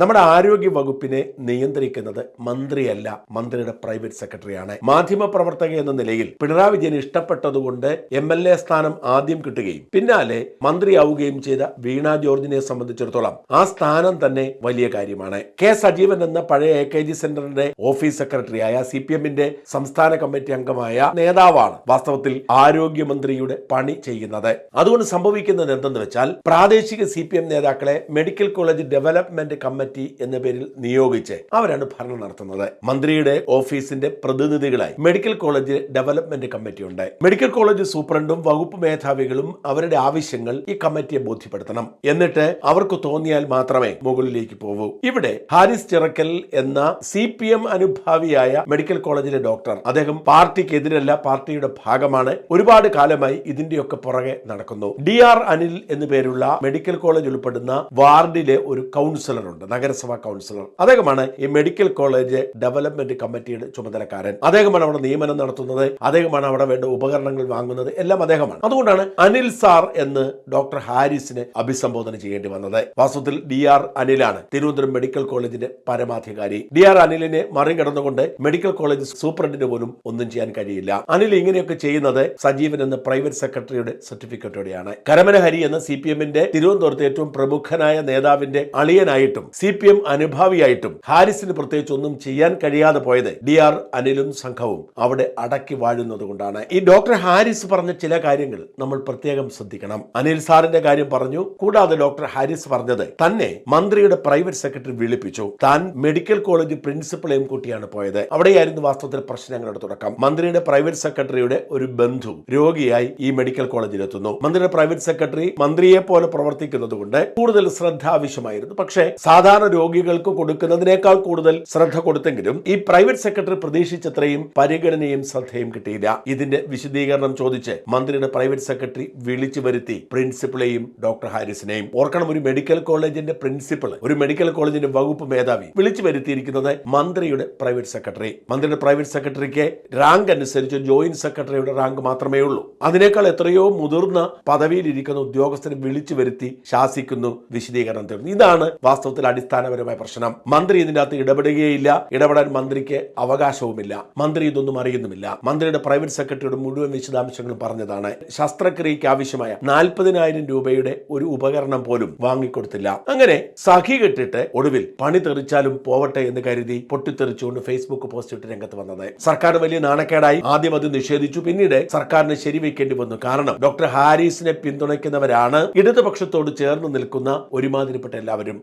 നമ്മുടെ ആരോഗ്യ വകുപ്പിനെ നിയന്ത്രിക്കുന്നത് മന്ത്രിയല്ല മന്ത്രിയുടെ പ്രൈവറ്റ് സെക്രട്ടറിയാണ്. മാധ്യമ പ്രവർത്തക എന്ന നിലയിൽ പിണറായി വിജയൻ ഇഷ്ടപ്പെട്ടതുകൊണ്ട് എം എൽ എ സ്ഥാനം ആദ്യം കിട്ടുകയും പിന്നാലെ മന്ത്രിയാവുകയും ചെയ്ത വീണ ജോർജിനെ സംബന്ധിച്ചിടത്തോളം ആ സ്ഥാനം തന്നെ വലിയ കാര്യമാണ്. കെ സജീവൻ എന്ന പഴയ എ കെ ജി സെന്ററിന്റെ ഓഫീസ് സെക്രട്ടറിയായ സി പി എമ്മിന്റെ സംസ്ഥാന കമ്മിറ്റി അംഗമായ നേതാവാണ് വാസ്തവത്തിൽ ആരോഗ്യമന്ത്രിയുടെ പണി ചെയ്യുന്നത്. അതുകൊണ്ട് സംഭവിക്കുന്നത് എന്തെന്ന് വെച്ചാൽ പ്രാദേശിക സി നേതാക്കളെ മെഡിക്കൽ കോളേജ് ഡെവലപ്മെന്റ് കമ്മിറ്റി എന്ന പേരിൽ നിയോഗിച്ച് അവരാണ് ഭരണം നടത്തുന്നത്. മന്ത്രിയുടെ ഓഫീസിന്റെ പ്രതിനിധികളായി മെഡിക്കൽ കോളേജ് ഡെവലപ്മെന്റ് കമ്മിറ്റി ഉണ്ട്. മെഡിക്കൽ കോളേജ് സൂപ്രണ്ടും വകുപ്പ് മേധാവികളും അവരുടെ ആവശ്യങ്ങൾ ഈ കമ്മിറ്റിയെ ബോധ്യപ്പെടുത്തണം. എന്നിട്ട് അവർക്ക് തോന്നിയാൽ മാത്രമേ മുകളിലേക്ക് പോകൂ ഇവിടെ ഹാരിസ് ചിറക്കൽ എന്ന സി പി എം അനുഭാവിയായ മെഡിക്കൽ കോളേജിലെ ഡോക്ടർ. അദ്ദേഹം പാർട്ടിക്കെതിരല്ല പാർട്ടിയുടെ ഭാഗമാണ്. ഒരുപാട് കാലമായി ഇതിന്റെയൊക്കെ പുറകെ നടക്കുന്നു. ഡി ആർ അനിൽ എന്നു പേരുള്ള മെഡിക്കൽ കോളേജ് ഉൾപ്പെടുന്ന വാർഡിലെ ഒരു കൗൺസിലർ ഉണ്ട് നഗരസഭാ കൗൺസിലർ. അദ്ദേഹമാണ് ഈ മെഡിക്കൽ കോളേജ് ഡെവലപ്മെന്റ് കമ്മിറ്റിയുടെ ചുമതലക്കാരൻ. അദ്ദേഹമാണ് അവിടെ നിയമനം നടത്തുന്നത്. അദ്ദേഹമാണ് അവിടെ വേണ്ട ഉപകരണങ്ങൾ വാങ്ങുന്നത്. എല്ലാം അദ്ദേഹമാണ്. അതുകൊണ്ടാണ് അനിൽ സാർ എന്ന് ഡോക്ടർ ഹാരിസിനെ അഭിസംബോധന ചെയ്യേണ്ടി വന്നത്. വാസ്തവത്തിൽ ഡി ആർ അനിലാണ് തിരുവനന്തപുരം മെഡിക്കൽ കോളേജിന്റെ പരമാധികാരി. ഡി ആർ അനിലിനെ മറികടന്നുകൊണ്ട് മെഡിക്കൽ കോളേജ് സൂപ്രണ്ടിന് പോലും ഒന്നും ചെയ്യാൻ കഴിയില്ല. അനിൽ ഇങ്ങനെയൊക്കെ ചെയ്യുന്നത് സജീവൻ എന്ന പ്രൈവറ്റ് സെക്രട്ടറിയുടെ സർട്ടിഫിക്കറ്റോടെയാണ്. കരമന ഹരി എന്ന സി പി എമ്മിന്റെ തിരുവനന്തപുരത്തെ ഏറ്റവും പ്രമുഖനായ നേതാവിന്റെ അളിയനായിട്ടും സി പി എം അനുഭാവിയായിട്ടും ഹാരിസിന് പ്രത്യേകിച്ച് ഒന്നും ചെയ്യാൻ കഴിയാതെ പോയത് ഡി ആർ അനിലും സംഘവും അവിടെ അടക്കി വാഴുന്നത് കൊണ്ടാണ്. ഈ ഡോക്ടർ ഹാരിസ് പറഞ്ഞ ചില കാര്യങ്ങൾ നമ്മൾ പ്രത്യേകം ശ്രദ്ധിക്കണം. അനിൽ സാറിന്റെ കാര്യം പറഞ്ഞു. കൂടാതെ ഡോക്ടർ ഹാരിസ് പറഞ്ഞത് തന്നെ മന്ത്രിയുടെ പ്രൈവറ്റ് സെക്രട്ടറി വിളിപ്പിച്ചു. താൻ മെഡിക്കൽ കോളേജ് പ്രിൻസിപ്പളെയും കൂട്ടിയാണ് പോയത്. അവിടെയായിരുന്നു വാസ്തവത്തിൽ പ്രശ്നങ്ങളുടെ തുടക്കം. മന്ത്രിയുടെ പ്രൈവറ്റ് സെക്രട്ടറിയുടെ ഒരു ബന്ധു രോഗിയായി ഈ മെഡിക്കൽ കോളേജിൽ എത്തുന്നു മന്ത്രിയുടെ പ്രൈവറ്റ് സെക്രട്ടറി മന്ത്രിയെ പോലെ പ്രവർത്തിക്കുന്നത് കൊണ്ട് കൂടുതൽ ശ്രദ്ധ ആവശ്യമായിരുന്നു. പക്ഷേ സാധാരണ രോഗികൾക്ക് കൊടുക്കുന്നതിനേക്കാൾ കൂടുതൽ ശ്രദ്ധ കൊടുത്തെങ്കിലും ഈ പ്രൈവറ്റ് സെക്രട്ടറി പ്രതീക്ഷിച്ചത്രയും പരിഗണനയും ശ്രദ്ധയും കിട്ടിയില്ല. ഇതിന്റെ വിശദീകരണം ചോദിച്ച് മന്ത്രിയുടെ പ്രൈവറ്റ് സെക്രട്ടറി വിളിച്ചു വരുത്തി പ്രിൻസിപ്പളെയും ഡോക്ടർ ഹാരിസിനെയും. ഓർക്കണം ഒരു മെഡിക്കൽ കോളേജിന്റെ പ്രിൻസിപ്പൾ ഒരു മെഡിക്കൽ കോളേജിന്റെ വകുപ്പ് മേധാവി വിളിച്ചു വരുത്തിയിരിക്കുന്നത് മന്ത്രിയുടെ പ്രൈവറ്റ് സെക്രട്ടറി. മന്ത്രിയുടെ പ്രൈവറ്റ് സെക്രട്ടറിക്ക് റാങ്ക് അനുസരിച്ച് ജോയിന്റ് സെക്രട്ടറിയുടെ റാങ്ക് മാത്രമേ ഉള്ളൂ. അതിനേക്കാൾ എത്രയോ മുതിർന്ന പദവിയിലിരിക്കുന്ന ഉദ്യോഗസ്ഥരെ വിളിച്ചു വരുത്തി ശാസിക്കുന്നു വിശദീകരണം തരുന്നു. ഇതാണ് വാസ്തവത്തിൽ അടിസ്ഥാനപരമായ പ്രശ്നം. മന്ത്രി ഇതിന്റെ അകത്ത് ഇടപെടുകയില്ല. ഇടപെടാൻ മന്ത്രിക്ക് അവകാശവുമില്ല. മന്ത്രി ഇതൊന്നും അറിയുന്നുമില്ല. മന്ത്രിയുടെ പ്രൈവറ്റ് സെക്രട്ടറിയുടെ മുഴുവൻ വിശദാംശങ്ങളും പറഞ്ഞതാണ്. ശസ്ത്രക്രിയയ്ക്ക് ആവശ്യമായ നാൽപ്പതിനായിരം രൂപയുടെ ഒരു ഉപകരണം പോലും വാങ്ങിക്കൊടുത്തില്ല. അങ്ങനെ സഖി കെട്ടിട്ട് ഒടുവിൽ പണി തെറിച്ചാലും പോവട്ടെ എന്ന് കരുതി പൊട്ടിത്തെറിച്ചുകൊണ്ട് ഫേസ്ബുക്ക് പോസ്റ്റ് ഇട്ട് രംഗത്ത് വന്നത്. സർക്കാർ വലിയ നാണക്കേടായി. ആദ്യം അത് നിഷേധിച്ചു. പിന്നീട് സർക്കാരിന് ശരിവെക്കേണ്ടി വന്നു. കാരണം ഡോക്ടർ ഹാരിസിനെ പിന്തുണയ്ക്കുന്നവരാണ്. ഇടതുപക്ഷത്തോട് ചേർന്ന് നിൽക്കുന്ന ഒരുമാതിരിപ്പെട്ട എല്ലാവരും.